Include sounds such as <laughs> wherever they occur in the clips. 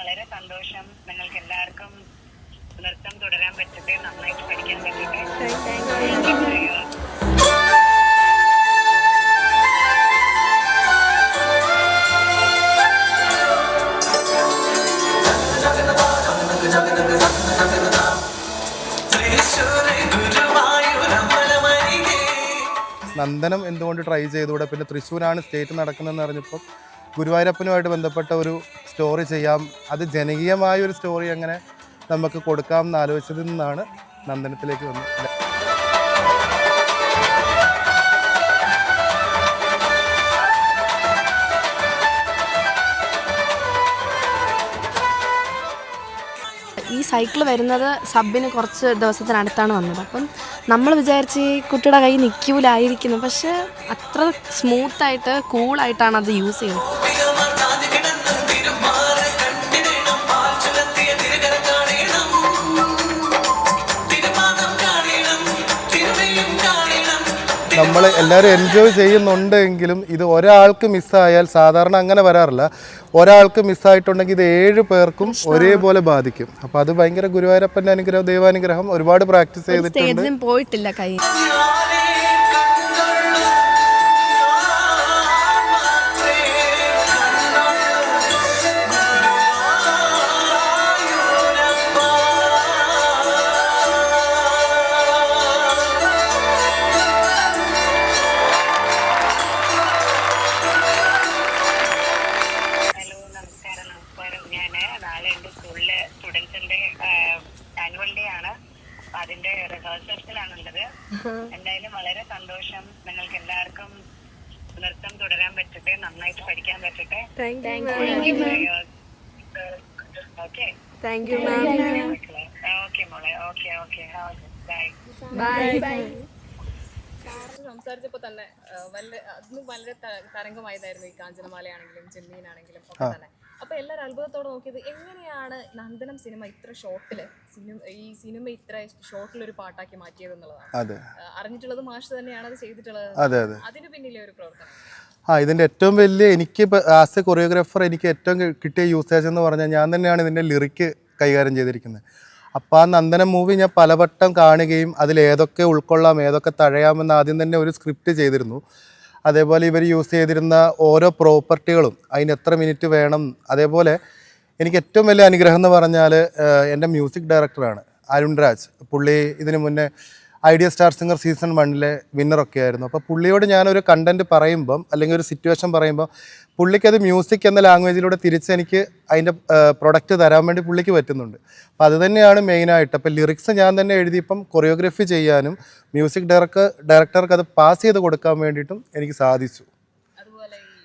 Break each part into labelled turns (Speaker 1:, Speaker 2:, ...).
Speaker 1: വളരെ സന്തോഷം. നിങ്ങൾക്ക് എല്ലാവർക്കും നൃത്തം തുടരാൻ പറ്റട്ടെ നന്നായിട്ട് പഠിക്കാൻ പറ്റട്ടെ.
Speaker 2: നന്ദനം എന്തുകൊണ്ട് ട്രൈ ചെയ്തുകൂടെ? പിന്നെ തൃശ്ശൂരാണ് സ്റ്റേറ്റ് നടക്കുന്നതെന്ന് അറിഞ്ഞപ്പോൾ ഗുരുവായൂരപ്പനുമായിട്ട് ബന്ധപ്പെട്ട ഒരു സ്റ്റോറി ചെയ്യാം. അത് ജനകീയമായ ഒരു സ്റ്റോറി അങ്ങനെ നമുക്ക് കൊടുക്കാം എന്ന് ആലോചിച്ചതിൽ നിന്നാണ് നന്ദനത്തിലേക്ക് വന്നത്.
Speaker 3: ഈ സൈക്കിൾ വരുന്നത് സബിന് കുറച്ച് ദിവസത്തിനടുത്താണ് വന്നത്. അപ്പം നമ്മൾ വിചാരിച്ച് ഈ കുട്ടിയുടെ കൈ നിൽക്കൂലായിരിക്കുന്നു. പക്ഷെ അത്ര സ്മൂത്തായിട്ട് കൂളായിട്ടാണ് അത് യൂസ് ചെയ്യുന്നത്.
Speaker 2: നമ്മൾ എല്ലാവരും എൻജോയ് ചെയ്യുന്നുണ്ട് എങ്കിലും ഇത് ഒരാൾക്ക് മിസ്സായാൽ സാധാരണ അങ്ങനെ വരാറില്ല. ഒരാൾക്ക് മിസ്സായിട്ടുണ്ടെങ്കിൽ ഇത് ഏഴ് പേർക്കും ഒരേപോലെ ബാധിക്കും. അപ്പോൾ അത് ഭയങ്കര ഗുരുവായൂരപ്പന്റെ അനുഗ്രഹം ദൈവാനുഗ്രഹം ഒരുപാട് പ്രാക്ടീസ് ചെയ്തിട്ടുണ്ട്.
Speaker 3: പോയിട്ടില്ല കൈ.
Speaker 1: അതിന്റെ റിഹേഴ്സൽസിലാണുള്ളത് എന്തായാലും വളരെ സന്തോഷം. നിങ്ങൾക്ക് എല്ലാവർക്കും നൃത്തം തുടരാൻ പറ്റട്ടെ നന്നായിട്ട് പഠിക്കാൻ പറ്റട്ടെ. ഓക്കെ
Speaker 3: താങ്ക് യു
Speaker 1: ഓക്കെ മോളെ. ഓക്കെ ഓക്കെ ബൈ
Speaker 3: ബൈ
Speaker 4: തന്നെ വല്ല അതും വളരെ തരംഗമായതായിരുന്നു ഈ കാഞ്ചനമാലയാണെങ്കിലും ചെമ്മീനാണെങ്കിലും ഒക്കെ തന്നെ. അപ്പൊ എല്ലാവരും അത്ഭുതത്തോടെ നോക്കിയത് എങ്ങനെയാണ് നന്ദനം സിനിമ ഇത്ര ഷോർട്ടിൽ സിനിമ ഈ സിനിമ ഇത്ര ഷോർട്ടിൽ ഒരു പാട്ടാക്കി മാറ്റിയത് എന്നുള്ളതാണ് അറിഞ്ഞിട്ടുള്ളത് മാഷ് തന്നെയാണ് അത് ചെയ്തിട്ടുള്ളത്.
Speaker 2: അതെ അതെ.
Speaker 4: അതിന് പിന്നിലെ ഒരു പ്രവർത്തനം.
Speaker 2: ആ ഇതിന്റെ ഏറ്റവും വലിയ എനിക്ക് ആസ് എ കൊറിയോഗ്രാഫർ എനിക്ക് ഏറ്റവും കിട്ടിയ യൂസേജ് എന്ന് പറഞ്ഞാൽ ഞാൻ തന്നെയാണ് ഇതിന്റെ ലിറിക്ക് കൈകാര്യം ചെയ്തിരിക്കുന്നത്. അപ്പോൾ ആ നന്ദനം മൂവി ഞാൻ പലവട്ടം കാണുകയും അതിൽ ഏതൊക്കെ ഉൾക്കൊള്ളാം ഏതൊക്കെ തഴയാമെന്ന് ആദ്യം തന്നെ ഒരു സ്ക്രിപ്റ്റ് ചെയ്തിരുന്നു. അതേപോലെ ഇവർ യൂസ് ചെയ്തിരുന്ന ഓരോ പ്രോപ്പർട്ടികളും അതിന് എത്ര മിനിറ്റ് വേണം. അതേപോലെ എനിക്ക് ഏറ്റവും വലിയ അനുഗ്രഹം എന്ന് പറഞ്ഞാൽ എന്റെ മ്യൂസിക് ഡയറക്ടറാണ് അരുൺ രാജ്. പുള്ളി ഇതിനു മുന്നേ ഐഡിയ സ്റ്റാർ സിംഗർ സീസൺ വണ്ണിലെ വിന്നറൊക്കെ ആയിരുന്നു അപ്പോൾ പുള്ളിയോട് ഞാനൊരു കണ്ടന്റ് പറയുമ്പം അല്ലെങ്കിൽ ഒരു സിറ്റുവേഷൻ പറയുമ്പോൾ പുള്ളിക്ക് അത് മ്യൂസിക് എന്ന ലാംഗ്വേജിലൂടെ തിരിച്ച് എനിക്ക് അതിന്റെ പ്രൊഡക്റ്റ് തരാൻ വേണ്ടി പുള്ളിക്ക് പറ്റുന്നുണ്ട്. അപ്പോൾ അത് തന്നെയാണ് മെയിനായിട്ട് അപ്പോൾ ലിറിക്സ് ഞാൻ തന്നെ എഴുതിയപ്പം കൊറിയോഗ്രഫി ചെയ്യാനും മ്യൂസിക് ഡയറക്ടർ ഡയറക്ടർക്ക് അത് പാസ് ചെയ്ത് കൊടുക്കാൻ വേണ്ടിയിട്ടും എനിക്ക് സാധിച്ചു.
Speaker 4: അതുപോലെ ഈ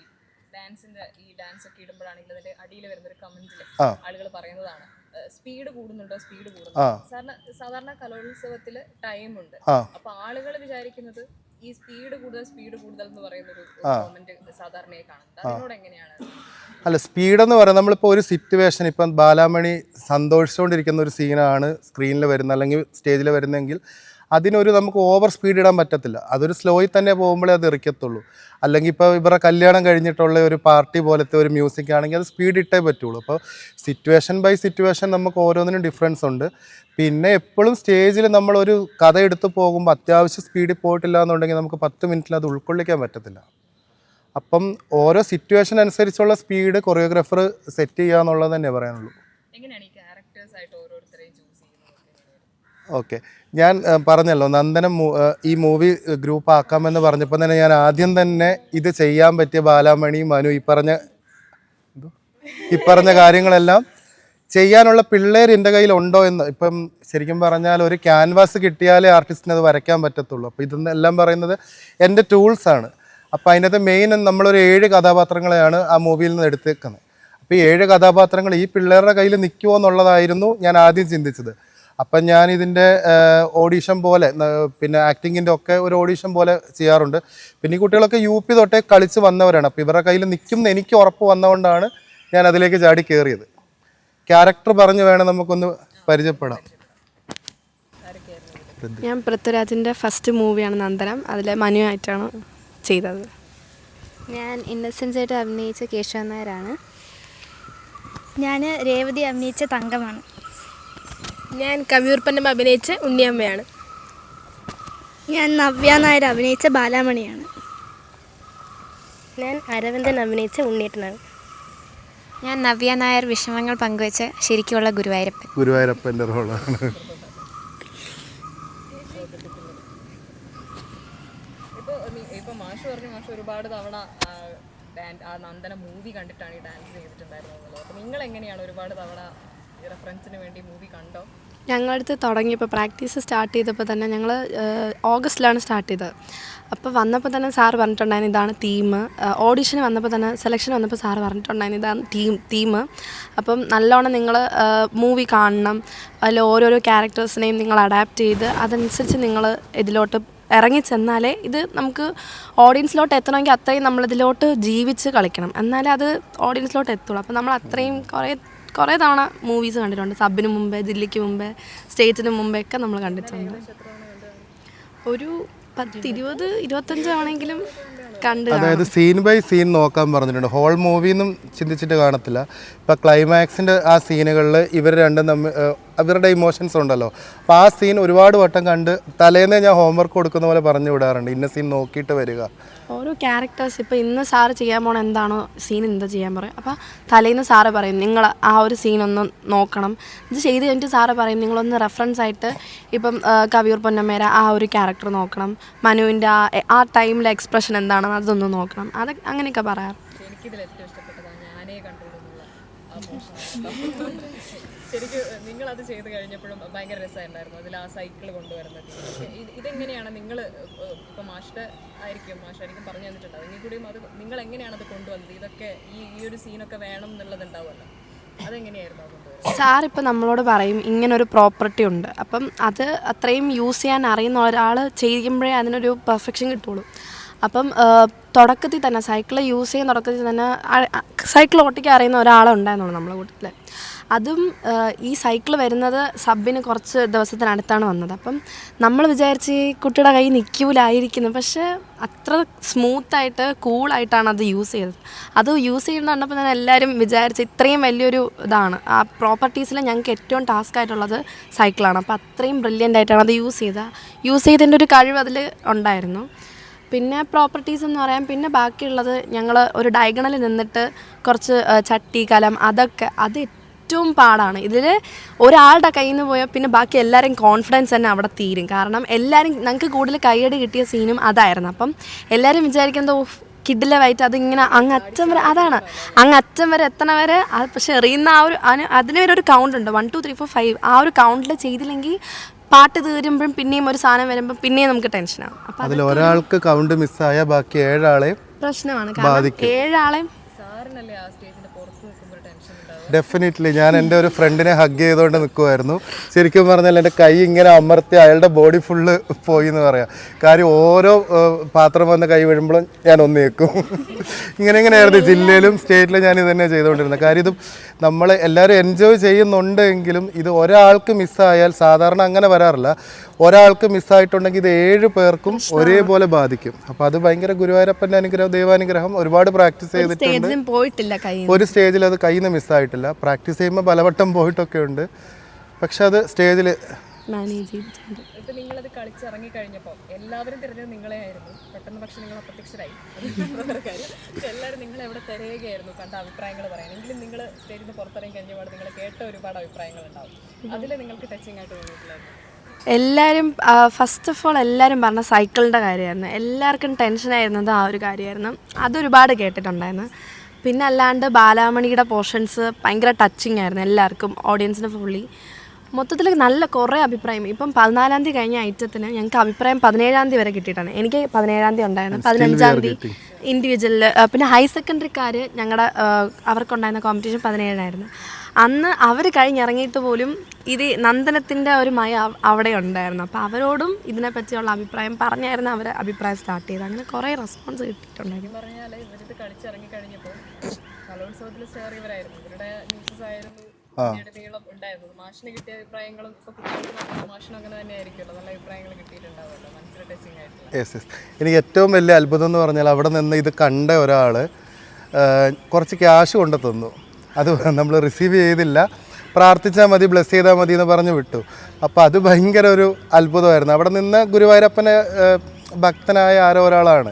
Speaker 4: ഡാൻസിന്റെ ഈ ഡാൻസ് ഒക്കെ ഇടുമ്പോഴാണെങ്കിൽ അതിന്റെ അടിയിൽ വരുന്ന ഒരു കമന്റിൽ
Speaker 2: ആ.
Speaker 4: ആളുകൾ പറയുന്നതാണ്. സ്പീഡ് കൂടുന്നുണ്ടോ? സ്പീഡ്
Speaker 2: കൂടുന്നു.
Speaker 4: കൂടുന്നുണ്ടോ സാധാരണ കലോത്സവത്തിൽ ടൈം ഉണ്ട്. അപ്പൊ ആളുകൾ വിചാരിക്കുന്നത് ഈ സ്പീഡ് കൂടുതൽ സ്പീഡ് കൂടുതൽ എന്ന് പറയുന്ന ഒരു കമന്റ് സാധാരണയായി കാണുന്നത്. അതിനോട് എങ്ങനെയാണ്?
Speaker 2: അല്ല സ്പീഡ് എന്ന് പറയുന്നത് നമ്മളിപ്പോൾ ഒരു സിറ്റുവേഷൻ ഇപ്പം ബാലാമണി സന്തോഷിച്ചുകൊണ്ടിരിക്കുന്ന ഒരു സീനാണ് സ്ക്രീനിൽ വരുന്നത് അല്ലെങ്കിൽ സ്റ്റേജിൽ വരുന്നതെങ്കിൽ അതിനൊരു നമുക്ക് ഓവർ സ്പീഡ് ഇടാൻ പറ്റത്തില്ല. അതൊരു സ്ലോയിൽ തന്നെ പോകുമ്പോഴേ അത് ഇറക്കത്തുള്ളൂ. അല്ലെങ്കിൽ ഇപ്പോൾ ഇവരുടെ കല്യാണം കഴിഞ്ഞിട്ടുള്ള ഒരു പാർട്ടി പോലത്തെ ഒരു മ്യൂസിക് ആണെങ്കിൽ അത് സ്പീഡ് ഇട്ടേ പറ്റുള്ളൂ. അപ്പോൾ സിറ്റുവേഷൻ ബൈ സിറ്റുവേഷൻ നമുക്ക് ഓരോന്നിനും ഡിഫറൻസ് ഉണ്ട്. പിന്നെ എപ്പോഴും സ്റ്റേജിൽ നമ്മളൊരു കഥ എടുത്ത് പോകുമ്പോൾ അത്യാവശ്യം സ്പീഡിൽ പോയിട്ടില്ല എന്നുണ്ടെങ്കിൽ നമുക്ക് പത്ത് മിനിറ്റിൽ അത് ഉൾക്കൊള്ളിക്കാൻ പറ്റത്തില്ല. അപ്പം ഓരോ സിറ്റുവേഷൻ അനുസരിച്ചുള്ള സ്പീഡ് കൊറിയോഗ്രാഫർ സെറ്റ് ചെയ്യുക എന്നുള്ളത് തന്നെ പറയാനുള്ളൂ.
Speaker 4: എങ്ങനെയാണ് ഈ ക്യാരക്ടേഴ്സ് ആയിട്ട് ഓരോരുത്തരെയും ചൂസ് ചെയ്യുന്നത്
Speaker 2: ഓക്കെ. ഞാൻ പറഞ്ഞല്ലോ നന്ദനം ഈ മൂവി ഗ്രൂപ്പ് ആക്കാമെന്ന് പറഞ്ഞപ്പോൾ തന്നെ ഞാൻ ആദ്യം തന്നെ ഇത് ചെയ്യാൻ പറ്റിയ ബാലാമണി മനു ഈ പറഞ്ഞ? ഈ പറഞ്ഞ കാര്യങ്ങളെല്ലാം ചെയ്യാനുള്ള പിള്ളേർ എന്റെ കയ്യിൽ ഉണ്ടോ എന്ന്. ഇപ്പം ശരിക്കും പറഞ്ഞാൽ ഒരു ക്യാൻവാസ് കിട്ടിയാലേ ആർട്ടിസ്റ്റിന് അത് വരയ്ക്കാൻ പറ്റത്തുള്ളൂ. അപ്പോൾ ഇതെല്ലാം പറയുന്നത് എന്റെ ടൂൾസാണ് അപ്പോൾ അതിനകത്ത് മെയിൻ നമ്മളൊരു ഏഴ് കഥാപാത്രങ്ങളെയാണ് ആ മൂവിയിൽ നിന്ന് എടുത്തേക്കുന്നത്. അപ്പോൾ ഈ ഏഴ് കഥാപാത്രങ്ങൾ ഈ പിള്ളേരുടെ കയ്യിൽ നിൽക്കുമോ എന്നുള്ളതായിരുന്നു ഞാൻ ആദ്യം ചിന്തിച്ചത്. അപ്പം ഞാൻ ഇതിന്റെ ഓഡീഷൻ പോലെ പിന്നെ ആക്ടിങ്ങിന്റെ ഒക്കെ ഒരു ഓഡീഷൻ പോലെ ചെയ്യാറുണ്ട്. പിന്നെ ഈ കുട്ടികളൊക്കെ യു പി തൊട്ടേ കളിച്ച് വന്നവരാണ്. അപ്പോൾ ഇവരുടെ കയ്യിൽ നിൽക്കും എന്ന് എനിക്ക് ഉറപ്പ് വന്നതുകൊണ്ടാണ് ഞാൻ അതിലേക്ക് ചാടി കയറിയത്. ക്യാരക്ടർ പറഞ്ഞ് വേണം നമുക്കൊന്ന് പരിചയപ്പെടാം.
Speaker 3: ഞാൻ പൃഥ്വിരാജിന്റെ ഫസ്റ്റ് മൂവിയാണ് നന്ദനം. അതിലെ മനുവായിട്ടാണ് ചെയ്തത്.
Speaker 5: ഞാൻ ഇന്നസെൻസ് ആയിട്ട് അഭിനയിച്ച കേശവൻ നായരാണ്. ഞാൻ രേവതി അഭിനയിച്ച തങ്കമാണ്.
Speaker 6: ഞാൻ കവിയൂർപ്പന്നം അഭിനയിച്ച ഉണ്ണിയമ്മയാണ്.
Speaker 5: ഞാൻ നവ്യ നായർ അഭിനയിച്ച ബാലാമണിയാണ്.
Speaker 6: ഞാൻ അരവിന്ദൻ അഭിനയിച്ച ഉണ്ണിയേട്ടനാണ്.
Speaker 7: ഞാൻ നവ്യ നായർ വിഷമങ്ങൾ പങ്കുവച്ച ശരിക്കുള്ള ഗുരുവായൂരപ്പൻ.
Speaker 2: ഗുരുവായൂരപ്പന്റെ റോളാണ്.
Speaker 4: ഒരുപാട് തവണ ആ, നന്ദന മൂവി കണ്ടിട്ടാണ് ഈ ഡാൻസ് ചെയ്തിട്ടുണ്ടായിരുന്നത് അപ്പോൾ നിങ്ങൾ എങ്ങനെയാണ് ഒരുപാട് തവണ റെഫറൻസിന് വേണ്ടി മൂവി കണ്ടോ?
Speaker 3: ഞങ്ങളടുത്ത് തുടങ്ങിയപ്പോൾ പ്രാക്ടീസ് സ്റ്റാർട്ട് ചെയ്തപ്പോൾ തന്നെ ഞങ്ങൾ ഓഗസ്റ്റിലാണ് സ്റ്റാർട്ട് ചെയ്തത്. അപ്പോൾ വന്നപ്പോൾ തന്നെ സാർ പറഞ്ഞിട്ടുണ്ടായിരുന്നു ഇതാണ് തീം ഓഡിഷന് വന്നപ്പോൾ തന്നെ സെലക്ഷൻ വന്നപ്പോൾ സാർ പറഞ്ഞിട്ടുണ്ടായിരുന്നു ഇതാണ് ടീം തീം അപ്പം നല്ലോണം നിങ്ങൾ മൂവി കാണണം. അതിൽ ഓരോരോ ക്യാരക്ടേഴ്സിനെയും നിങ്ങൾ അഡാപ്റ്റ് ചെയ്ത് അതനുസരിച്ച് നിങ്ങൾ ഇതിലോട്ട് ഇറങ്ങി ചെന്നാലേ ഇത് നമുക്ക് ഓഡിയൻസിലോട്ട് എത്തണമെങ്കിൽ അത്രയും നമ്മളിതിലോട്ട് ജീവിച്ച് കളിക്കണം. എന്നാലേ അത് ഓഡിയൻസിലോട്ട് എത്തുള്ളൂ. അപ്പോൾ നമ്മൾ അത്രയും കുറേ കുറേ തവണ മൂവീസ് കണ്ടിട്ടുണ്ട്. സബിന് മുമ്പേ ദില്ലിക്ക് മുമ്പേ സ്റ്റേറ്റിന് മുമ്പേ ഒക്കെ നമ്മൾ കണ്ടിട്ടുണ്ട്. ഒരു പത്ത് ഇരുപത് ഇരുപത്തഞ്ച് ആണെങ്കിലും
Speaker 2: അതായത് സീൻ ബൈ സീൻ നോക്കാൻ പറഞ്ഞിട്ടുണ്ട്. ഹോൾ മൂവിന്നും ചിന്തിച്ചിട്ട് കാണത്തില്ല. ഇപ്പം ക്ലൈമാക്സിന്റെ ആ സീനുകളിൽ ഇവർ രണ്ടും തമ്മിൽ അവരുടെ ഇമോഷൻസ് ഉണ്ടല്ലോ. അപ്പോൾ ആ സീൻ ഒരുപാട് വട്ടം കണ്ട് തലേന്നേ ഞാൻ ഹോംവർക്ക് കൊടുക്കുന്ന പോലെ പറഞ്ഞു വിടാറുണ്ട്. ഇന്ന സീൻ നോക്കിയിട്ട് വരിക.
Speaker 3: ഓരോ ക്യാരക്ടേഴ്സ് ഇപ്പോൾ ഇന്ന് സാറ് ചെയ്യാൻ പോണ എന്താണോ സീൻ എന്താ ചെയ്യാൻ പറയും. അപ്പോൾ തലേന്ന് സാറ് പറയും നിങ്ങൾ ആ ഒരു സീൻ ഒന്ന് നോക്കണം. ഇത് ചെയ്ത് കഴിഞ്ഞിട്ട് സാറ് പറയും നിങ്ങളൊന്ന് റെഫറൻസ് ആയിട്ട് ഇപ്പം കവിയൂർ പൊന്നമ്മേര ആ ഒരു ക്യാരക്ടർ നോക്കണം. മനുവിന്റെ ആ ആ ടൈമിലെ എക്സ്പ്രഷൻ എന്താണെന്ന് അതൊന്ന് നോക്കണം. അത് അങ്ങനെയൊക്കെ പറയാറ്.
Speaker 4: ഏറ്റവും ഇഷ്ടപ്പെട്ടതാണ്. ശരിക്കും നിങ്ങൾ അത് ചെയ്ത് കഴിഞ്ഞപ്പോഴും ഭയങ്കര രസമായിരുന്നു അതിൽ ആ സൈക്കിൾ കൊണ്ടുവരുന്നത്. ഇതെങ്ങനെയാണ് നിങ്ങൾ ഇപ്പൊ മാഷ്ട ആയിരിക്കും മാഷായിരിക്കും പറഞ്ഞു തന്നിട്ടുണ്ടാവും എങ്കിൽ കൂടിയും അത് നിങ്ങൾ എങ്ങനെയാണ് അത് കൊണ്ടുവന്നത്? ഇതൊക്കെ ഈ ഈ ഒരു സീനൊക്കെ വേണം എന്നുള്ളത് ഉണ്ടാവുമല്ലോ
Speaker 3: സാർ ഇപ്പം നമ്മളോട് പറയും ഇങ്ങനൊരു പ്രോപ്പർട്ടി ഉണ്ട്. അപ്പം അത് അത്രയും യൂസ് ചെയ്യാൻ അറിയുന്ന ഒരാൾ ചെയ്യുമ്പോഴേ അതിനൊരു പെർഫെക്ഷൻ കിട്ടുള്ളൂ. അപ്പം തുടക്കത്തിൽ തന്നെ സൈക്കിൾ യൂസ് ചെയ്യുന്ന തുടക്കത്തിൽ തന്നെ സൈക്കിൾ ഓട്ടിക്കാൻ അറിയുന്ന ഒരാളുണ്ടായിരുന്നുള്ളൂ നമ്മുടെ കൂട്ടത്തിൽ അതും ഈ സൈക്കിൾ വരുന്നത് സബിന് കുറച്ച് ദിവസത്തിനടുത്താണ് വന്നത്. അപ്പം നമ്മൾ വിചാരിച്ച് ഈ കുട്ടിയുടെ കൈ നിൽക്കൂലായിരിക്കുന്നു. പക്ഷേ അത്ര സ്മൂത്തായിട്ട് കൂളായിട്ടാണ് അത് യൂസ് ചെയ്തത്. അത് യൂസ് ചെയ്യുന്ന കണ്ടപ്പോൾ ഞാൻ എല്ലാവരും വിചാരിച്ച് ഇത്രയും വലിയൊരു ഇതാണ്. ആ പ്രോപ്പർട്ടീസിൽ ഞങ്ങൾക്ക് ഏറ്റവും ടാസ്ക് ആയിട്ടുള്ളത് സൈക്കിളാണ് അപ്പോൾ അത്രയും ബ്രില്യന്റ് ആയിട്ടാണ് അത് യൂസ് ചെയ്തത് യൂസ് ചെയ്തതിന്റെ ഒരു കഴിവ് അതിൽ ഉണ്ടായിരുന്നു. പിന്നെ പ്രോപ്പർട്ടീസ് എന്ന് പറയാം. പിന്നെ ബാക്കിയുള്ളത് ഞങ്ങൾ ഒരു ഡയഗണലിൽ നിന്നിട്ട് കുറച്ച് ചട്ടി കലം അതൊക്കെ അത് ഏറ്റവും പാടാണ്. ഇതിൽ ഒരാളുടെ കയ്യിൽ നിന്ന് പോയാൽ പിന്നെ ബാക്കി എല്ലാവരും കോൺഫിഡൻസ് തന്നെ അവിടെ തീരും. കാരണം എല്ലാവരും ഞങ്ങൾക്ക് കൂടുതൽ കൈയടി കിട്ടിയ സീനും അതായിരുന്നു. അപ്പം എല്ലാവരും വിചാരിക്കുന്നത് വൈറ്റ് അതിങ്ങനെ അങ്ങ് അറ്റം വരെ അതാണ്. അങ്ങ് അറ്റം വരെ എത്തണ വരെ പക്ഷെ എറിയുന്ന ആ ഒരു അതിന് അതിന് വരെ ഒരു കൗണ്ട് ഉണ്ട്. One two three four five ആ ഒരു കൗണ്ടിൽ ചെയ്തില്ലെങ്കിൽ പാട്ട് തീരുമ്പോഴും പിന്നെയും ഒരു സാധനം വരുമ്പോൾ പിന്നെയും നമുക്ക് ടെൻഷനാണ് അപ്പം
Speaker 2: അതിൽ ഒരാൾക്ക് കൗണ്ട് മിസ്സായ ബാക്കി ഏഴാളെയും
Speaker 3: പ്രശ്നമാണ്. കാരണം ഏഴാളെയും
Speaker 4: സാറിനല്ലേ ആ സ്റ്റേജിന്റെ
Speaker 2: ഡെഫിനറ്റ്ലി ഞാൻ എന്റെ ഒരു ഫ്രണ്ടിനെ ഹഗ് ചെയ്തുകൊണ്ട് നിൽക്കുമായിരുന്നു ശരിക്കും പറഞ്ഞാൽ എന്റെ കൈ ഇങ്ങനെ അമർത്തി അയാളുടെ ബോഡി ഫുള്ള് പോയി എന്ന് പറയാം. കാര്യം ഓരോ പാത്രം വന്ന കൈ വീഴുമ്പോഴും ഞാൻ ഒന്ന് നിൽക്കും ഇങ്ങനെ ഇങ്ങനെയായിരുന്നു. ജില്ലയിലും സ്റ്റേറ്റിലും ഞാൻ ഇത് തന്നെ ചെയ്തുകൊണ്ടിരുന്നത്. കാര്യം ഇത് നമ്മൾ എല്ലാവരും എൻജോയ് ചെയ്യുന്നുണ്ട് എങ്കിലും ഇത് ഒരാൾക്ക് മിസ്സായാൽ സാധാരണ അങ്ങനെ വരാറില്ല. ഒരാൾക്ക് മിസ്സായിട്ടുണ്ടെങ്കിൽ ഇത് ഏഴ് പേർക്കും ഒരേപോലെ ബാധിക്കും. അപ്പൊ അത് ഭയങ്കര ഗുരുവായൂരപ്പന്റെ അനുഗ്രഹം ദൈവാനുഗ്രഹം ഒരുപാട് പ്രാക്ടീസ് ചെയ്തിട്ടുണ്ട്.
Speaker 3: പോയിട്ടില്ല കൈ
Speaker 2: ഒരു സ്റ്റേജിൽ അത് കയ്യിൽ നിന്ന് മിസ്സായിട്ടില്ല. പ്രാക്ടീസ് ചെയ്യുമ്പോൾ പലവട്ടം പോയിട്ടൊക്കെ ഉണ്ട്. പക്ഷെ അത് സ്റ്റേജിൽ
Speaker 3: മാനേജ് ചെയ്തിട്ടുണ്ട്.
Speaker 4: ഇപ്പൊ അത് കളിച്ചിറങ്ങി കഴിഞ്ഞപ്പോൾ എല്ലാവരും തിരഞ്ഞത് നിങ്ങളെ ആയിരുന്നു പെട്ടെന്ന് പക്ഷെ നിങ്ങൾ അപ്രത്യക്ഷരായി. <laughs> എല്ലാവരും നിങ്ങൾ എവിടെ തിരയുകയായിരുന്നു? കണ്ട അഭിപ്രായങ്ങൾ പറയാൻ. എങ്കിലും നിങ്ങൾ സ്റ്റേജിൽ നിന്ന് പുറത്തിറങ്ങി കഴിഞ്ഞപാട് നിങ്ങൾ കേട്ട ഒരുപാട് അഭിപ്രായങ്ങൾ ഉണ്ടാവും അതിൽ നിങ്ങൾക്ക് ടച്ചിങ് ആയിട്ട് തോന്നിയിട്ടില്ലായിരുന്നു
Speaker 3: എല്ലാവരും ഫസ്റ്റ് ഓഫ് ഓൾ എല്ലാവരും പറഞ്ഞ സൈക്കിളിന്റെ കാര്യമായിരുന്നു. എല്ലാവർക്കും ടെൻഷനായിരുന്നത് ആ ഒരു കാര്യമായിരുന്നു. അതൊരുപാട് കേട്ടിട്ടുണ്ടായിരുന്നു. പിന്നെ അല്ലാണ്ട് ബാലാമണിയുടെ പോർഷൻസ് ഭയങ്കര ടച്ചിങ് ആയിരുന്നു എല്ലാവർക്കും ഓഡിയൻസിന് ഫുള്ളി മൊത്തത്തിൽ നല്ല കുറേ അഭിപ്രായം. ഇപ്പം പതിനാലാം തീയതി കഴിഞ്ഞ ഐറ്റത്തിന് ഞങ്ങൾക്ക് അഭിപ്രായം പതിനേഴാം തീയതി വരെ കിട്ടിയിട്ടാണ് എനിക്ക് പതിനേഴാം തീയതി ഉണ്ടായിരുന്നു. പതിനഞ്ചാം തീയതി ഇൻഡിവിജ്വലിൽ പിന്നെ ഹയർ സെക്കൻഡറിക്കാർ ഞങ്ങളുടെ അവർക്കുണ്ടായിരുന്ന കോമ്പറ്റീഷൻ പതിനേഴായിരുന്നു അന്ന് അവർ കഴിഞ്ഞിറങ്ങിയിട്ട് പോലും ഇത് നന്ദനത്തിന്റെ ഒരു മയ അവിടെ ഉണ്ടായിരുന്നു. അപ്പോൾ അവരോടും ഇതിനെപ്പറ്റിയുള്ള അഭിപ്രായം പറഞ്ഞായിരുന്നു അവർ അഭിപ്രായം സ്റ്റാർട്ട് ചെയ്തത്. അങ്ങനെ കുറേ റെസ്പോൺസ് കിട്ടിയിട്ടുണ്ടായിരുന്നു.
Speaker 4: പറഞ്ഞാൽ ഇവരിത് കളിച്ചിറങ്ങി കഴിഞ്ഞപ്പോൾ കലോത്സവത്തിൽ സ്റ്റേർ ഇവരായിരുന്നു. ഇവരുടെ ന്യൂസസ് ആയിരുന്നു. നീളം ഉണ്ടായിരുന്നത്. മാഷിന് കിട്ടിയ അഭിപ്രായങ്ങളും ഇപ്പൊ കുട്ടികൾക്ക് നോക്കുമ്പോൾ അങ്ങനെ തന്നെ ആയിരിക്കുമല്ലോ. നല്ല അഭിപ്രായങ്ങൾ കിട്ടിയിട്ടുണ്ടാവുമല്ലോ. മനസ്സിൽ ടച്ചിങ് ആയിട്ടുള്ള.
Speaker 2: യെസ് യെസ് എനിക്ക് ഏറ്റവും വലിയ അത്ഭുതം എന്ന് പറഞ്ഞാൽ അവിടെ നിന്ന് ഇത് കണ്ട ഒരാൾ കുറച്ച് ക്യാഷ് കൊണ്ടു തന്നു അത് നമ്മൾ റിസീവ് ചെയ്തില്ല. പ്രാർത്ഥിച്ചാൽ മതി ബ്ലെസ് ചെയ്താൽ മതി എന്ന് പറഞ്ഞു വിട്ടു. അപ്പോൾ അത് ഭയങ്കര ഒരു അത്ഭുതമായിരുന്നു. അവിടെ നിന്ന് ഗുരുവായൂരപ്പനെ ഭക്തനായ ആരോ ഒരാളാണ്.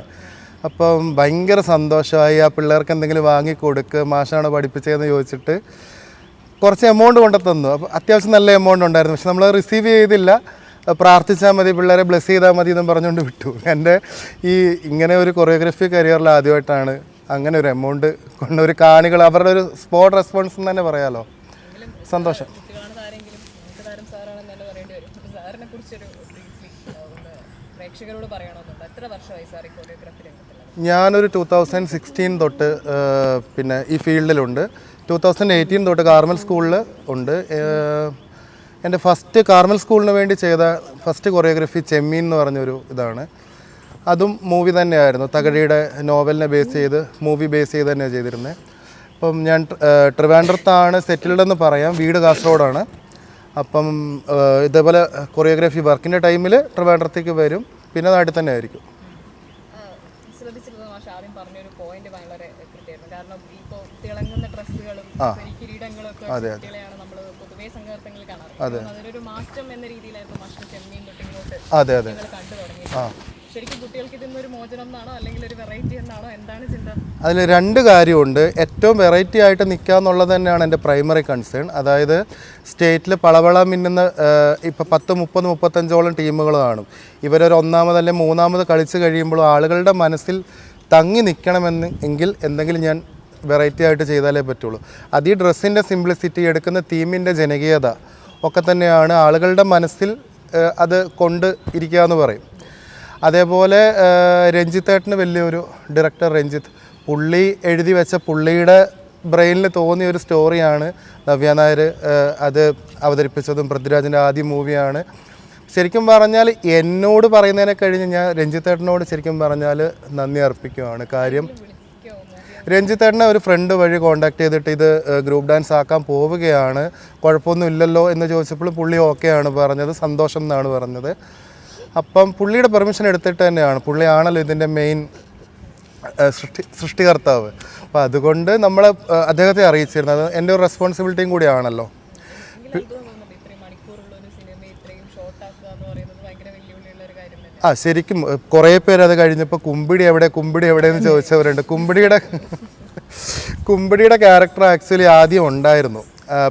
Speaker 2: അപ്പം ഭയങ്കര സന്തോഷമായി ആ പിള്ളേർക്ക് എന്തെങ്കിലും വാങ്ങിക്കൊടുക്ക് മാഷാണ് പഠിപ്പിച്ചതെന്ന് ചോദിച്ചിട്ട് കുറച്ച് എമൗണ്ട് കൊണ്ട് തന്നു. അപ്പോൾ അത്യാവശ്യം നല്ല എമൗണ്ട് ഉണ്ടായിരുന്നു. പക്ഷെ നമ്മൾ റിസീവ് ചെയ്തില്ല. പ്രാർത്ഥിച്ചാൽ മതി പിള്ളേരെ ബ്ലെസ് ചെയ്താൽ മതി എന്നും പറഞ്ഞുകൊണ്ട് വിട്ടു. എന്റെ ഈ ഇങ്ങനെ ഒരു കൊറിയോഗ്രഫി കരിയറിൽ ആദ്യമായിട്ടാണ് അങ്ങനെ ഒരു എമൗണ്ട് കൊണ്ട് ഒരു കാണികൾ അവരുടെ ഒരു സ്പോട്ട് റെസ്പോൺസ് എന്ന് തന്നെ പറയാലോ. സന്തോഷം. ഞാനൊരു ടൂ തൗസൻഡ് സിക്സ്റ്റീൻ തൊട്ട് പിന്നെ ഈ ഫീൽഡിലുണ്ട്. ടൂ തൗസൻഡ് എയ്റ്റീൻ തൊട്ട് കാർമൽ സ്കൂളിൽ ഉണ്ട്. എന്റെ ഫസ്റ്റ് കാർമൽ സ്കൂളിന് വേണ്ടി ചെയ്ത ഫസ്റ്റ് കൊറിയോഗ്രഫി ചെമ്മീൻ എന്ന് പറഞ്ഞൊരു ഇതാണ്. അതും മൂവി തന്നെയായിരുന്നു. തകഴിയുടെ നോവലിനെ ബേസ് ചെയ്ത് മൂവി ബേസ് ചെയ്ത് തന്നെയാണ് ചെയ്തിരുന്നത് അപ്പം ഞാൻ ട്രിവാൻഡ്രത്താണ് സെറ്റിൽഡ് എന്ന് പറയാം. വീട് കാസർഗോഡാണ്. അപ്പം ഇതേപോലെ കൊറിയോഗ്രാഫി വർക്കിന്റെ ടൈമിൽ ട്രിവാൻഡ്രത്തേക്ക് വരും. പിന്നെ നാട്ടിൽ തന്നെ ആയിരിക്കും
Speaker 4: അതെ
Speaker 2: അതെ. അതെ.
Speaker 4: അതെ കണ്ടു തുടങ്ങി മോചനം അല്ലെങ്കിൽ ഒരു വെറൈറ്റി എന്താണ് ചിന്ത?
Speaker 2: അതിൽ രണ്ട് കാര്യമുണ്ട്. ഏറ്റവും വെറൈറ്റി ആയിട്ട് നിൽക്കുക എന്നുള്ളത് തന്നെയാണ് എന്റെ പ്രൈമറി കൺസേൺ അതായത് സ്റ്റേറ്റിൽ പളവള മിന്നുന്ന ഇപ്പോൾ പത്ത് മുപ്പത് മുപ്പത്തഞ്ചോളം ടീമുകൾ കാണും. ഇവരൊരു ഒന്നാമത് അല്ലെങ്കിൽ മൂന്നാമത് കളിച്ച് കഴിയുമ്പോൾ ആളുകളുടെ മനസ്സിൽ തങ്ങി നിൽക്കണമെന്ന് എങ്കിൽ എന്തെങ്കിലും ഞാൻ വെറൈറ്റി ആയിട്ട് ചെയ്താലേ പറ്റുള്ളൂ. അത് ഈ ഡ്രസ്സിന്റെ സിംപ്ലിസിറ്റി എടുക്കുന്ന തീമിന്റെ ജനകീയത ഒക്കെ തന്നെയാണ് ആളുകളുടെ മനസ്സിൽ അത് കൊണ്ട് ഇരിക്കുക എന്ന് പറയും. അതേപോലെ രഞ്ജിത്തേട്ടന് വലിയൊരു ഡയറക്ടർ രഞ്ജിത്ത്. പുള്ളി എഴുതി വെച്ച പുള്ളിയുടെ ബ്രെയിനിൽ തോന്നിയ ഒരു സ്റ്റോറിയാണ് നവ്യ നായർ അത് അവതരിപ്പിച്ചതും പൃഥ്വിരാജിന്റെ ആദ്യ മൂവിയാണ് ശരിക്കും പറഞ്ഞാൽ എന്നോട് പറയുന്നതിനെ കഴിഞ്ഞ് ഞാൻ രഞ്ജിത്തേട്ടനോട് ശരിക്കും പറഞ്ഞാൽ നന്ദി അർപ്പിക്കുകയാണ് കാര്യം രഞ്ജിത്തേട്ടനെ ഒരു ഫ്രണ്ട് വഴി കോണ്ടാക്ട് ചെയ്തിട്ട് ഇത് ഗ്രൂപ്പ് ഡാൻസ് ആക്കാൻ പോവുകയാണ്. കുഴപ്പമൊന്നുമില്ലല്ലോ എന്ന് ചോദിച്ചപ്പോൾ പുള്ളി ഓക്കെയാണ് പറഞ്ഞത് സന്തോഷം എന്നാണ് പറഞ്ഞത്. അപ്പം പുള്ളിയുടെ പെർമിഷൻ എടുത്തിട്ട് തന്നെയാണ്. പുള്ളിയാണല്ലോ ഇതിന്റെ മെയിൻ സൃഷ്ടി സൃഷ്ടികർത്താവ്. അപ്പം അതുകൊണ്ട് നമ്മൾ അദ്ദേഹത്തെ അറിയിച്ചിരുന്നത് എന്റെ ഒരു റെസ്പോൺസിബിലിറ്റിയും കൂടിയാണല്ലോ ആ ശരിക്കും കുറേ പേര് അത് കഴിഞ്ഞപ്പോൾ കുമ്പിടി എവിടെ കുമ്പിടി എവിടെ എന്ന് ചോദിച്ചവരുണ്ട്. കുമ്പിടിയുടെ കുമ്പിടിയുടെ ക്യാരക്ടർ ആക്ച്വലി ആദ്യം ഉണ്ടായിരുന്നു.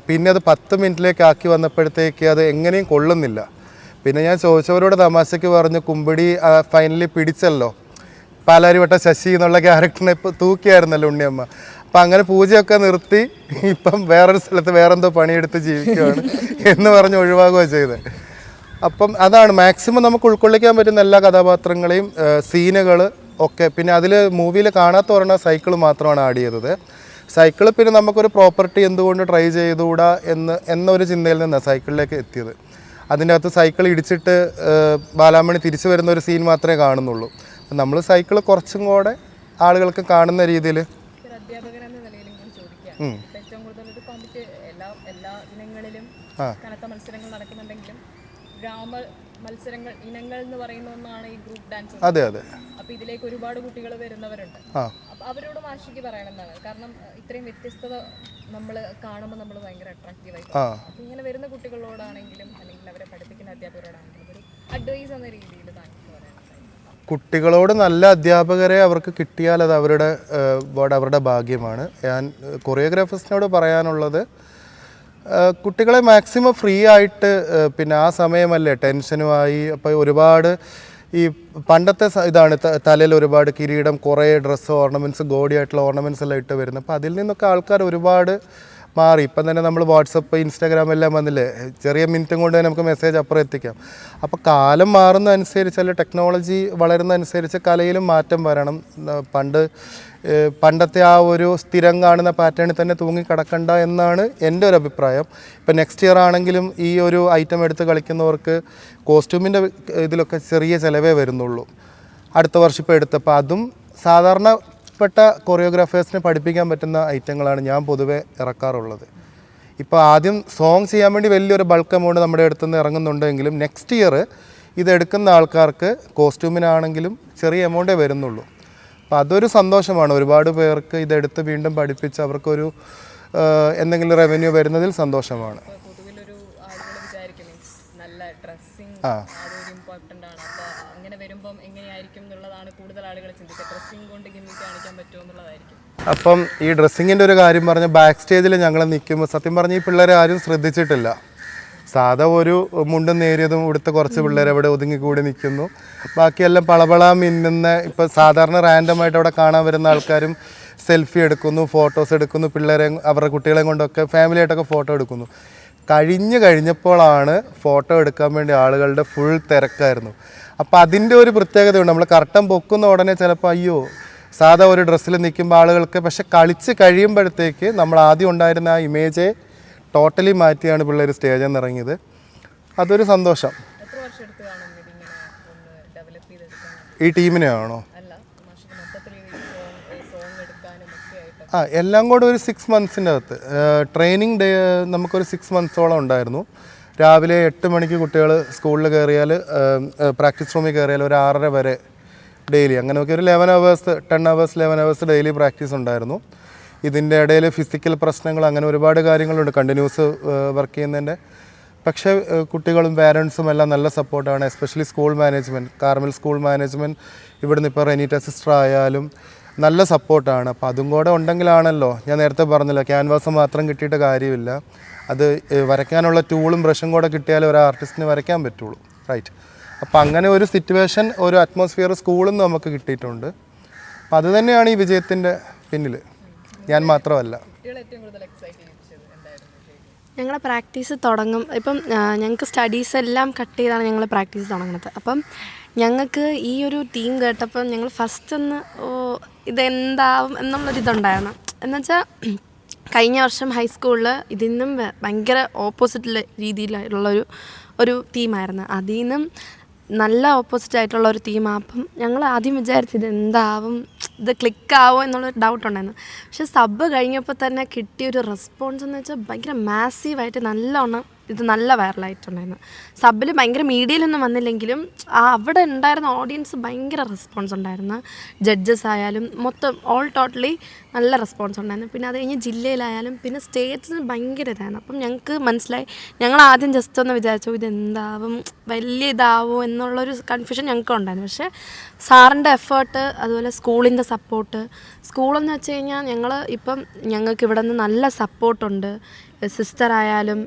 Speaker 2: പിന്നെ അത് പത്ത് മിനിറ്റിലേക്ക് ആക്കി വന്നപ്പോഴത്തേക്ക് അത് എങ്ങനെയും കൊള്ളുന്നില്ല. പിന്നെ ഞാൻ ചോദിച്ചവരോട് തമാശയ്ക്ക് പറഞ്ഞു കുമ്പിടി ഫൈനലി പിടിച്ചല്ലോ. പാലാരിവട്ട ശശി എന്നുള്ള ക്യാരക്ടറിനെ ഇപ്പോൾ തൂക്കിയായിരുന്നല്ലോ ഉണ്ണിയമ്മ. അപ്പം അങ്ങനെ പൂജയൊക്കെ നിർത്തി ഇപ്പം വേറൊരു സ്ഥലത്ത് വേറെന്തോ പണിയെടുത്ത് ജീവിക്കുകയാണ് എന്ന് പറഞ്ഞ് ഒഴിവാകുകയാണ് ചെയ്തത് അപ്പം അതാണ് മാക്സിമം നമുക്ക് ഉൾക്കൊള്ളിക്കാൻ പറ്റുന്ന എല്ലാ കഥാപാത്രങ്ങളെയും സീനുകൾ ഒക്കെ. പിന്നെ അതിൽ മൂവിയിൽ കാണാത്ത ഒരെണ്ണം സൈക്കിൾ മാത്രമാണ് ആഡ് ചെയ്തത്. സൈക്കിൾ പിന്നെ നമുക്കൊരു പ്രോപ്പർട്ടി എന്തുകൊണ്ട് ട്രൈ ചെയ്തുകൂടാ എന്ന് എന്നൊരു ചിന്തയിൽ നിന്നാണ് സൈക്കിളിലേക്ക് എത്തിയത്. അതിന്റെ അകത്ത് സൈക്കിൾ ഇടിച്ചിട്ട് ബാലാമണി തിരിച്ചു വരുന്ന ഒരു സീൻ മാത്രമേ കാണുന്നുള്ളൂ. അപ്പം നമ്മൾ സൈക്കിൾ കുറച്ചും കൂടെ ആളുകൾക്ക് കാണുന്ന രീതിയിൽ അതെ അതെ.
Speaker 4: അപ്പൊ ഇതിലേക്ക് ഒരുപാട് കുട്ടികൾ വരുന്നവരുണ്ട്. അപ്പൊ അവരോട് മാഷിക്ക് പറയണമെന്നാണ്. കാരണം ഇത്രയും വ്യത്യസ്തത നമ്മൾ കാണുമ്പോൾ നമ്മൾ ഭയങ്കര അട്രാക്റ്റീവ് ആയി അപ്പൊ ഇങ്ങനെ വരുന്ന കുട്ടികളോടാണെങ്കിലും അല്ലെങ്കിൽ അവരെ പഠിപ്പിക്കുന്ന അധ്യാപകരോടാണെങ്കിലും ഒരു അഡ്വൈസ് എന്ന രീതിയിൽ താങ്കൾക്ക്
Speaker 2: കുട്ടികളോട് നല്ല അധ്യാപകരെ അവർക്ക് കിട്ടിയാൽ അത് അവരുടെ അവരുടെ ഭാഗ്യമാണ്. ഞാൻ കൊറിയോഗ്രാഫേഴ്സിനോട് പറയാനുള്ളത് കുട്ടികളെ മാക്സിമം ഫ്രീ ആയിട്ട് പിന്നെ ആ സമയമല്ലേ ടെൻഷനുമായി അപ്പോൾ ഒരുപാട് ഈ പണ്ടത്തെ ഇതാണ് തലയിൽ ഒരുപാട് കിരീടം കുറേ ഡ്രസ്സ് ഓർണമെന്റ്സ് ഗോഡിയായിട്ടുള്ള ഓർണമെന്റ്സ് എല്ലാം ഇട്ട് വരുന്നത്. അപ്പോൾ അതിൽ നിന്നൊക്കെ ആൾക്കാർ ഒരുപാട് മാറി. ഇപ്പം തന്നെ നമ്മൾ വാട്സപ്പ് ഇൻസ്റ്റാഗ്രാം എല്ലാം വന്നില്ലേ? ചെറിയ മിനിറ്റും കൊണ്ട് തന്നെ നമുക്ക് മെസ്സേജ് അപ്പുറം എത്തിക്കാം. അപ്പോൾ കാലം മാറുന്ന അനുസരിച്ച് അല്ലെങ്കിൽ ടെക്നോളജി വളരുന്ന അനുസരിച്ച് കലയിലും മാറ്റം വരണം. പണ്ട് പണ്ടത്തെ ആ ഒരു സ്ഥിരം കാണുന്ന പാറ്റേണിൽ തന്നെ തൂങ്ങി കിടക്കണ്ട എന്നാണ് എന്റെ ഒരു അഭിപ്രായം. ഇപ്പം നെക്സ്റ്റ് ഇയർ ആണെങ്കിലും ഈ ഒരു ഐറ്റം എടുത്ത് കളിക്കുന്നവർക്ക് കോസ്റ്റ്യൂമിന്റെ ഇതിലൊക്കെ ചെറിയ ചിലവേ വരുന്നുള്ളൂ. അടുത്ത വർഷം ഇപ്പോൾ എടുത്തപ്പോൾ അതും സാധാരണപ്പെട്ട കൊറിയോഗ്രാഫേഴ്സിനെ പഠിപ്പിക്കാൻ പറ്റുന്ന ഐറ്റങ്ങളാണ് ഞാൻ പൊതുവേ ഇറക്കാറുള്ളത്. ഇപ്പോൾ ആദ്യം സോങ് ചെയ്യാൻ വേണ്ടി വലിയൊരു ബൾക്ക് എമൗണ്ട് നമ്മുടെ അടുത്ത് നിന്ന് ഇറങ്ങുന്നുണ്ടെങ്കിലും നെക്സ്റ്റ് ഇയർ ഇതെടുക്കുന്ന ആൾക്കാർക്ക് കോസ്റ്റ്യൂമിനാണെങ്കിലും ചെറിയ എമൗണ്ടേ വരുന്നുള്ളൂ. അപ്പോൾ അതൊരു സന്തോഷമാണ്. ഒരുപാട് പേർക്ക് ഇതെടുത്ത് വീണ്ടും പഠിപ്പിച്ച് അവർക്കൊരു എന്തെങ്കിലും റവന്യൂ വരുന്നതിൽ സന്തോഷമാണ്. ആ. അപ്പം ഈ ഡ്രസ്സിങ്ങിന്റെ ഒരു കാര്യം പറഞ്ഞ ബാക്ക് സ്റ്റേജിൽ ഞങ്ങൾ നിൽക്കുമ്പോൾ സത്യം പറഞ്ഞ് ഈ പിള്ളേരെ ആരും ശ്രദ്ധിച്ചിട്ടില്ല. സാധാ ഒരു മുണ്ടും നേരിയതും ഇവിടുത്തെ കുറച്ച് പിള്ളേർ അവിടെ ഒതുങ്ങിക്കൂടി നിൽക്കുന്നു. ബാക്കിയെല്ലാം പളപള മിന്നുന്ന ഇപ്പം സാധാരണ റാൻഡമായിട്ട് അവിടെ കാണാൻ വരുന്ന ആൾക്കാരും സെൽഫി എടുക്കുന്നു ഫോട്ടോസ് എടുക്കുന്നു പിള്ളേരെ അവരുടെ കുട്ടികളെ കൊണ്ടൊക്കെ ഫാമിലിയായിട്ടൊക്കെ ഫോട്ടോ എടുക്കുന്നു. കഴിഞ്ഞ് കഴിഞ്ഞപ്പോഴാണ് ഫോട്ടോ എടുക്കാൻ വേണ്ടി ആളുകളുടെ ഫുൾ തിരക്കായിരുന്നു. അപ്പോൾ അതിന്റെ ഒരു പ്രത്യേകതയുണ്ട്. നമ്മൾ കർട്ടൻ പൊക്കുന്ന ഉടനെ ചിലപ്പോൾ അയ്യോ സാധാ ഒരു ഡ്രസ്സിൽ നിൽക്കുമ്പോൾ ആളുകൾക്ക് പക്ഷെ കളിച്ച് കഴിയുമ്പോഴത്തേക്ക് നമ്മൾ ആദ്യം ഉണ്ടായിരുന്ന ആ ഇമേജെ ടോട്ടലി മാറ്റിയാണ് പിള്ളേർ സ്റ്റേജിൽ നിന്ന് ഇറങ്ങിയത്. അതൊരു സന്തോഷം. ഈ
Speaker 4: എടുക്കാനും ആയിട്ട്
Speaker 2: ആ എല്ലാം കൂടെ ഒരു സിക്സ് മന്ത്സിന്റെ അകത്ത്. ട്രെയിനിങ് ഡേ നമുക്കൊരു സിക്സ് മന്ത്സോളം ഉണ്ടായിരുന്നു. രാവിലെ എട്ട് മണിക്ക് കുട്ടികൾ സ്കൂളിൽ കയറിയാൽ പ്രാക്ടീസ് റൂമിൽ കയറിയാൽ ഒരു ആറര വരെ ഡെയിലി അങ്ങനെയൊക്കെ ഒരു eleven hours ten hours eleven hours daily practice ഉണ്ടായിരുന്നു. ഇതിന്റെ ഇടയിൽ ഫിസിക്കൽ പ്രശ്നങ്ങൾ അങ്ങനെ ഒരുപാട് കാര്യങ്ങളുണ്ട്. കണ്ടിന്യൂസ് വർക്ക് ചെയ്യുന്നതിന്റെ. പക്ഷേ കുട്ടികളും പാരൻസും എല്ലാം നല്ല സപ്പോർട്ടാണ് especially school management Carmel school management ഇവിടുന്ന് ഇപ്പോൾ റെനീറ്റ സിസ്റ്റർ ആയാലും നല്ല സപ്പോർട്ടാണ് അപ്പോൾ അതും കൂടെ ഉണ്ടെങ്കിലാണല്ലോ. ഞാൻ നേരത്തെ പറഞ്ഞല്ലോ ക്യാൻവാസ് മാത്രം കിട്ടിയിട്ട് കാര്യമില്ല. അത് വരയ്ക്കാനുള്ള ടൂളും ബ്രഷും കൂടെ കിട്ടിയാലേ ഒരു ആർട്ടിസ്റ്റിന് വരയ്ക്കാൻ പറ്റുള്ളൂ. റൈറ്റ് അപ്പോൾ അങ്ങനെ ഒരു സിറ്റുവേഷൻ ഒരു അറ്റ്മോസ്ഫിയർ നിന്ന് നമുക്ക് കിട്ടിയിട്ടുണ്ട്. അപ്പോൾ അത് തന്നെയാണ് ഈ വിജയത്തിന്റെ പിന്നിൽ ഞാൻ മാത്രമല്ല.
Speaker 3: ഞങ്ങളുടെ പ്രാക്ടീസ് തുടങ്ങും. ഇപ്പം ഞങ്ങൾക്ക് സ്റ്റഡീസ് എല്ലാം കട്ട് ചെയ്താണ് ഞങ്ങൾ പ്രാക്ടീസ് തുടങ്ങുന്നത്. അപ്പം ഞങ്ങൾക്ക് ഈ ഒരു ടീം കേട്ടപ്പോൾ ഞങ്ങൾ ഫസ്റ്റ് ഒന്ന് ഓ ഇതെന്താവും എന്നുള്ളൊരിതുണ്ടായിരുന്നു. എന്നുവെച്ചാൽ കഴിഞ്ഞ വർഷം ഹൈസ്കൂളിൽ ഇതിന്നും നിന്നും ഭയങ്കര ഓപ്പോസിറ്റ് രീതിയിലുള്ളൊരു ഒരു ടീമായിരുന്നു അതിൽ നിന്നും നല്ല ഓപ്പോസിറ്റ് ആയിട്ടുള്ള ഒരു ടീമാണ് അപ്പം ഞങ്ങൾ ആദ്യം വിചാരിച്ചത് എന്താവും ഇത് ക്ലിക്കാവോ എന്നുള്ളൊരു ഡൗട്ട് ഉണ്ടായിരുന്നു. പക്ഷെ സബ് കഴിഞ്ഞപ്പോൾ തന്നെ കിട്ടിയൊരു റെസ്പോൺസ് എന്ന് വെച്ചാൽ ഭയങ്കര മാസീവായിട്ട് നല്ലോണം ഇത് നല്ല വൈറലായിട്ടുണ്ടായിരുന്നു. സബിൽ ഭയങ്കര മീഡിയയിലൊന്നും വന്നില്ലെങ്കിലും ആ അവിടെ ഉണ്ടായിരുന്ന ഓഡിയൻസ് ഭയങ്കര റെസ്പോൺസ് ഉണ്ടായിരുന്നു. ജഡ്ജസ് ആയാലും മൊത്തം ഓൾ ടോട്ടലി നല്ല റെസ്പോൺസ് ഉണ്ടായിരുന്നു. പിന്നെ അത് കഴിഞ്ഞ് ജില്ലയിലായാലും പിന്നെ സ്റ്റേറ്റ്സിന് ഭയങ്കര ഇതായിരുന്നു. അപ്പം ഞങ്ങൾക്ക് മനസ്സിലായി ഞങ്ങൾ ആദ്യം ജസ്റ്റ് ഒന്ന് വിചാരിച്ചു ഇത് എന്താവും വലിയ ഇതാവോ എന്നുള്ളൊരു കൺഫ്യൂഷൻ ഞങ്ങൾക്ക് ഉണ്ടായിരുന്നു. പക്ഷേ സാറിന്റെ എഫേർട്ട് അതുപോലെ സ്കൂളിന്റെ സപ്പോർട്ട് സ്കൂളെന്ന് വെച്ച് കഴിഞ്ഞാൽ ഞങ്ങൾ ഇപ്പം ഞങ്ങൾക്ക് ഇവിടെ നിന്ന് നല്ല സപ്പോർട്ടുണ്ട് സിസ്റ്റർ ആയാലും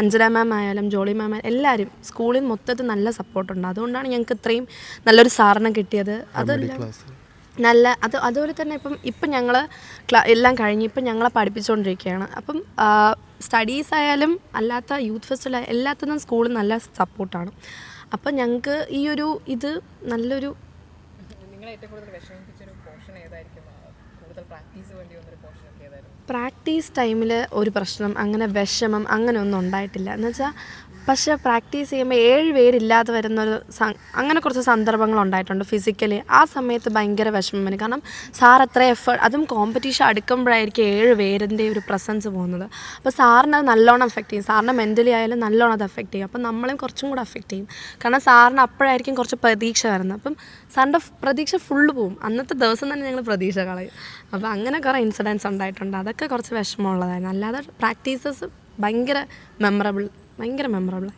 Speaker 3: അഞ്ജന മാം ആയാലും ജോളി മാം ആയാലും എല്ലാവരും സ്കൂളിൽ മൊത്തത്തിൽ നല്ല സപ്പോർട്ടുണ്ട്. അതുകൊണ്ടാണ് ഞങ്ങൾക്ക് ഇത്രയും നല്ലൊരു സാറിനെ കിട്ടിയത്. അതല്ല നല്ല അത് അതുപോലെ തന്നെ ഇപ്പം ഇപ്പം ഞങ്ങൾ ക്ലാ എല്ലാം കഴിഞ്ഞ് ഇപ്പം ഞങ്ങളെ പഠിപ്പിച്ചുകൊണ്ടിരിക്കുകയാണ്. അപ്പം സ്റ്റഡീസ് ആയാലും അല്ലാത്ത യൂത്ത് ഫെസ്റ്റിവൽ എല്ലാത്തിനും സ്കൂളിൽ നല്ല സപ്പോർട്ടാണ്. അപ്പം ഞങ്ങൾക്ക് ഈ ഒരു ഇത് നല്ലൊരു
Speaker 4: നിങ്ങളെ ഏറ്റവും കൂടുതൽ വിഷമിപ്പിച്ചൊരു പോർഷൻ ഏതായിരിക്കും? കൂടുതൽ പ്രാക്ടീസ് വേണ്ടി വന്നൊരു പോർഷൻ ഒക്കെ ഏതായിരുന്നു
Speaker 3: പ്രാക്ടീസ് ടൈമിൽ ഒരു പ്രശ്നം അങ്ങനെ വിഷമം അങ്ങനെ ഒന്നും ഉണ്ടായിട്ടില്ല. എന്ന് വെച്ചാൽ പക്ഷേ പ്രാക്ടീസ് ചെയ്യുമ്പോൾ ഏഴ് പേരില്ലാതെ വരുന്നൊരു അങ്ങനെ കുറച്ച് സന്ദർഭങ്ങൾ ഉണ്ടായിട്ടുണ്ട് ഫിസിക്കലി. ആ സമയത്ത് ഭയങ്കര വിഷമം കാരണം സാർ അത്ര എഫേർട്ട് അതും കോമ്പറ്റീഷൻ അടുക്കുമ്പോഴായിരിക്കും ഏഴ് പേരിന്റെ ഒരു പ്രസൻസ് പോകുന്നത്. അപ്പോൾ സാറിന് അത് നല്ലോണം അഫക്റ്റ് ചെയ്യും. സാറിന് മെന്റലി ആയാലും നല്ലോണം അത് അഫക്റ്റ് ചെയ്യും. അപ്പം നമ്മളെയും കുറച്ചും കൂടെ അഫക്റ്റ് ചെയ്യും. കാരണം സാറിന് അപ്പോഴായിരിക്കും കുറച്ച് പ്രതീക്ഷ വരുന്നത്. അപ്പം സാറിന്റെ പ്രതീക്ഷ ഫുള്ള് പോവും. അന്നത്തെ ദിവസം തന്നെ ഞങ്ങൾ പ്രതീക്ഷ കളയും. അപ്പോൾ അങ്ങനെ കുറേ ഇൻസിഡൻസ് ഉണ്ടായിട്ടുണ്ട്. അതൊക്കെ കുറച്ച് വിഷമമുള്ളതായിരുന്നു. അല്ലാതെ പ്രാക്ടീസസ് ഭയങ്കര മെമ്മറബിൾ ഭയങ്കര മെമ്മറബിൾ